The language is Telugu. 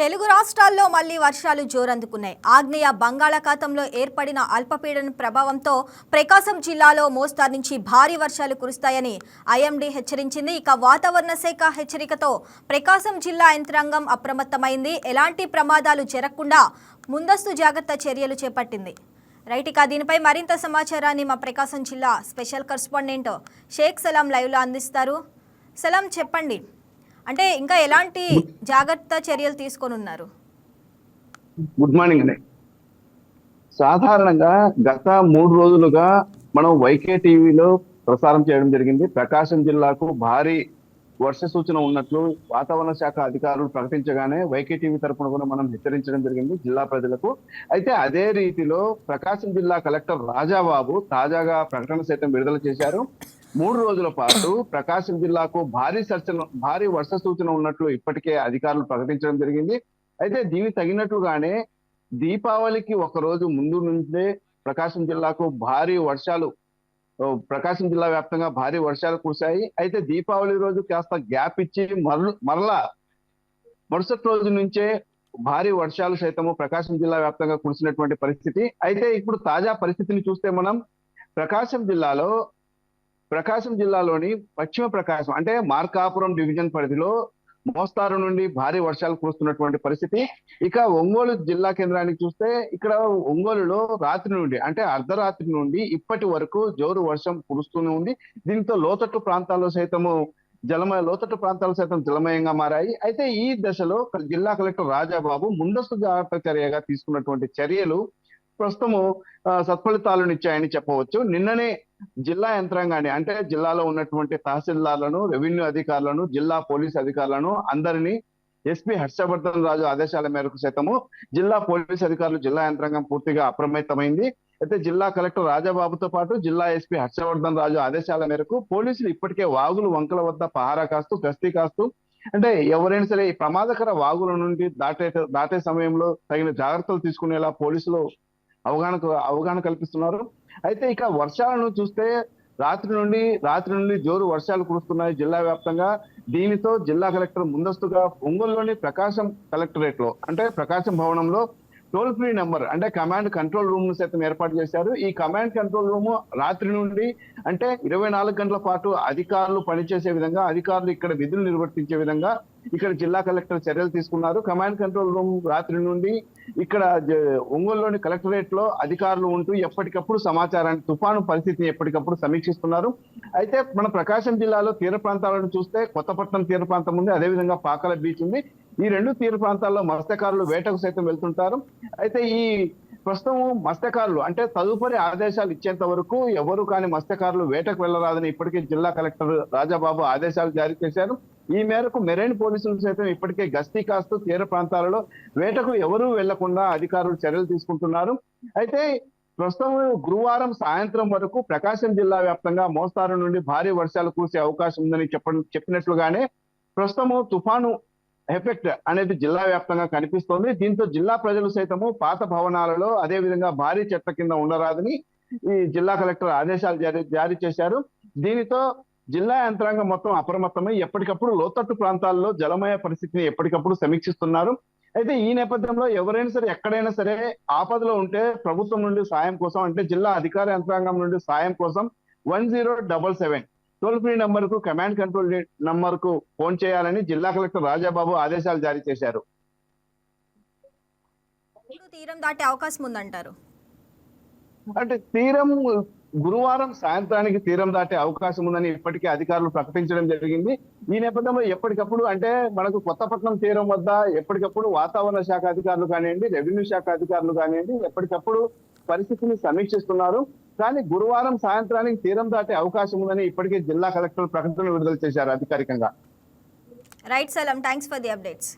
తెలుగు రాష్ట్రాల్లో మళ్ళీ వర్షాలు జోరందుకున్నాయి. ఆగ్నేయ బంగాళాఖాతంలో ఏర్పడిన అల్పపీడన ప్రభావంతో ప్రకాశం జిల్లాలో మోస్తారు నుంచి భారీ వర్షాలు కురుస్తాయని ఐఎండీ హెచ్చరించింది. ఇక వాతావరణ శాఖ హెచ్చరికతో ప్రకాశం జిల్లా యంత్రాంగం అప్రమత్తమైంది. ఎలాంటి ప్రమాదాలు జరగకుండా ముందస్తు జాగ్రత్త చర్యలు చేపట్టింది. రైట్ ఇక దీనిపై మరింత సమాచారాన్ని మా ప్రకాశం జిల్లా స్పెషల్ కరస్పాండెంట్ షేక్ సలాం లైవ్లో అందిస్తారు. సలాం చెప్పండి. అంటే ఇంకా ఎలాంటి జాగ్రత్త చర్యలు తీసుకొని ఉన్నారు గుడ్ మార్నింగ్ అండి. సాధారణంగా గత మూడు రోజులుగా మనం వైకే టీవీలో ప్రసారం చేయడం జరిగింది. ప్రకాశం జిల్లాకు భారీ వర్ష సూచన ఉన్నట్లు వాతావరణ శాఖ అధికారులు ప్రకటించగానే వైకే టీవీ తరపున కూడా మనం హెచ్చరించడం జరిగింది జిల్లా ప్రజలకు. అయితే అదే రీతిలో ప్రకాశం జిల్లా కలెక్టర్ రాజాబాబు తాజాగా ప్రకటన సైతం విడుదల చేశారు. మూడు రోజుల పాటు ప్రకాశం జిల్లాకు భారీ సర్చన భారీ వర్ష సూచన ఉన్నట్లు ఇప్పటికే అధికారులు ప్రకటించడం జరిగింది. అయితే దీనికి తగినట్లుగానే దీపావళికి ఒక రోజు ముందు నుంచే ప్రకాశం జిల్లాకు భారీ వర్షాలు ప్రకాశం జిల్లా వ్యాప్తంగా భారీ వర్షాలు కురిశాయి. అయితే దీపావళి రోజు కాస్త గ్యాప్ ఇచ్చి మరల మరలా మరుసటి రోజు నుంచే భారీ వర్షాలు సైతము ప్రకాశం జిల్లా వ్యాప్తంగా కురిసినటువంటి పరిస్థితి. అయితే ఇప్పుడు తాజా పరిస్థితిని చూస్తే మనం ప్రకాశం జిల్లాలో ప్రకాశం జిల్లాలోని పశ్చిమ ప్రకాశం అంటే మార్కాపురం డివిజన్ పరిధిలో మోస్తారు నుండి భారీ వర్షాలు కురుస్తున్నటువంటి పరిస్థితి. ఇక ఒంగోలు జిల్లా కేంద్రానికి చూస్తే ఇక్కడ ఒంగోలులో రాత్రి నుండి అంటే అర్ధరాత్రి నుండి ఇప్పటి వరకు జోరు వర్షం కురుస్తూనే ఉంది. దీంతో లోతట్టు ప్రాంతాల్లో సైతము జలమయ లోతట్టు ప్రాంతాలు సైతం జలమయంగా మారాయి. అయితే ఈ దశలో జిల్లా కలెక్టర్ రాజాబాబు ముందస్తు జాగ్రత్త చర్యగా తీసుకున్నటువంటి చర్యలు ప్రస్తుతము సత్ఫలితాలను ఇచ్చాయని చెప్పవచ్చు. నిన్ననే జిల్లా యంత్రాంగాన్ని అంటే జిల్లాలో ఉన్నటువంటి తహసీల్దార్లను రెవెన్యూ అధికారులను జిల్లా పోలీస్ అధికారులను అందరినీ ఎస్పీ హర్షవర్ధన్ రాజు ఆదేశాల మేరకు సైతము జిల్లా పోలీస్ అధికారులు జిల్లా యంత్రాంగం పూర్తిగా అప్రమత్తమైంది. అయితే జిల్లా కలెక్టర్ రాజాబాబుతో పాటు జిల్లా ఎస్పీ హర్షవర్ధన్ రాజు ఆదేశాల మేరకు పోలీసులు ఇప్పటికే వాగులు వంకల వద్ద పహారా కాస్తూ గస్తీ కాస్తూ అంటే ఎవరైనా సరే ఈ ప్రమాదకర వాగుల నుండి దాటే దాటే సమయంలో తగిన జాగ్రత్తలు తీసుకునేలా పోలీసులు అవగాహన అవగాహన కల్పిస్తున్నారు. అయితే ఇక వర్షాలను చూస్తే రాత్రి నుండి రాత్రి నుండి జోరు వర్షాలు కురుస్తున్నాయి జిల్లా వ్యాప్తంగా. దీనితో జిల్లా కలెక్టర్ ముందస్తుగా ఒంగోలులోని ప్రకాశం కలెక్టరేట్లో అంటే ప్రకాశం భవనంలో టోల్ ఫ్రీ నెంబర్ అంటే కమాండ్ కంట్రోల్ రూమ్ సైతం ఏర్పాటు చేశారు. ఈ కమాండ్ కంట్రోల్ రూమ్ రాత్రి నుండి అంటే ఇరవై నాలుగు గంటల పాటు అధికారులు పనిచేసే విధంగా అధికారులు ఇక్కడ విధులు నిర్వర్తించే విధంగా ఇక్కడ జిల్లా కలెక్టర్ చర్యలు తీసుకున్నారు. కమాండ్ కంట్రోల్ రూమ్ రాత్రి నుండి ఇక్కడ ఒంగోలులోని కలెక్టరేట్లో అధికారులు ఉంటూ ఎప్పటికప్పుడు సమాచారాన్ని తుఫాను పరిస్థితిని ఎప్పటికప్పుడు సమీక్షిస్తున్నారు. అయితే మన ప్రకాశం జిల్లాలో తీర ప్రాంతాలను చూస్తే కొత్తపట్నం తీర ప్రాంతం ఉంది. అదేవిధంగా పాకల బీచ్ ఉంది. ఈ రెండు తీర ప్రాంతాల్లో మత్స్యకారులు వేటకు సైతం వెళ్తుంటారు. అయితే ఈ ప్రస్తుతం మత్స్యకారులు అంటే తదుపరి ఆదేశాలు ఇచ్చేంత వరకు ఎవరు కాని మత్స్యకారులు వేటకు వెళ్ళరాదని ఇప్పటికే జిల్లా కలెక్టర్ రాజాబాబు ఆదేశాలు జారీ చేశారు. ఈ మేరకు మెరైన్ పోలీసులు సైతం ఇప్పటికే గస్తీ కాస్తూ తీర ప్రాంతాలలో వేటకు ఎవరూ వెళ్ళకుండా అధికారులు చర్యలు తీసుకుంటున్నారు. అయితే ప్రస్తుతం గురువారం సాయంత్రం వరకు ప్రకాశం జిల్లా వ్యాప్తంగా మోస్తారు నుండి భారీ వర్షాలు కురిసే అవకాశం ఉందని చెప్ప చెప్పినట్లుగానే ప్రస్తుతము తుఫాను ఎఫెక్ట్ అనేది జిల్లా వ్యాప్తంగా కనిపిస్తోంది. దీంతో జిల్లా ప్రజలు సైతము పాత భవనాలలో అదే విధంగా భారీ చెట్ల కింద ఉండరాదని ఈ జిల్లా కలెక్టర్ ఆదేశాలు జారీ జారీ చేశారు. దీనితో జిల్లా యంత్రాంగం మొత్తం అప్రమత్తమై ఎప్పటికప్పుడు లోతట్టు ప్రాంతాల్లో జలమయ పరిస్థితిని ఎప్పటికప్పుడు సమీక్షిస్తున్నారు. అయితే ఈ నేపథ్యంలో ఎవరైనా సరే ఎక్కడైనా సరే ఆపదలో ఉంటే ప్రభుత్వం నుండి సాయం కోసం అంటే జిల్లా అధికార యంత్రాంగం నుండి సాయం కోసం one zero double seven toll free నంబర్కు కమాండ్ కంట్రోల్ నంబర్కు ఫోన్ చేయాలని జిల్లా కలెక్టర్ రాజాబాబు ఆదేశాలు జారీ చేశారు. ఎప్పుడు తీరం దాటే అవకాశం ఉందంటారు. అంటే తీరం గురువారం సాయంత్రానికి తీరం దాటే అవకాశం ఉందని ఇప్పటికే అధికారులు ప్రకటించడం జరిగింది. ఈ నేపథ్యంలో ఎప్పటికప్పుడు అంటే మనకు కొత్తపట్నం తీరం వద్ద ఎప్పటికప్పుడు వాతావరణ శాఖ అధికారులు కానివ్వండి రెవెన్యూ శాఖ అధికారులు కానివ్వండి ఎప్పటికప్పుడు పరిస్థితిని సమీక్షిస్తున్నారు. కానీ గురువారం సాయంత్రానికి తీరం దాటే అవకాశం ఉందని ఇప్పటికే జిల్లా కలెక్టర్ ప్రకటన విడుదల చేశారు అధికారికంగా. రైట్ సలం థ్యాంక్స్ ఫర్ ది అప్డేట్స్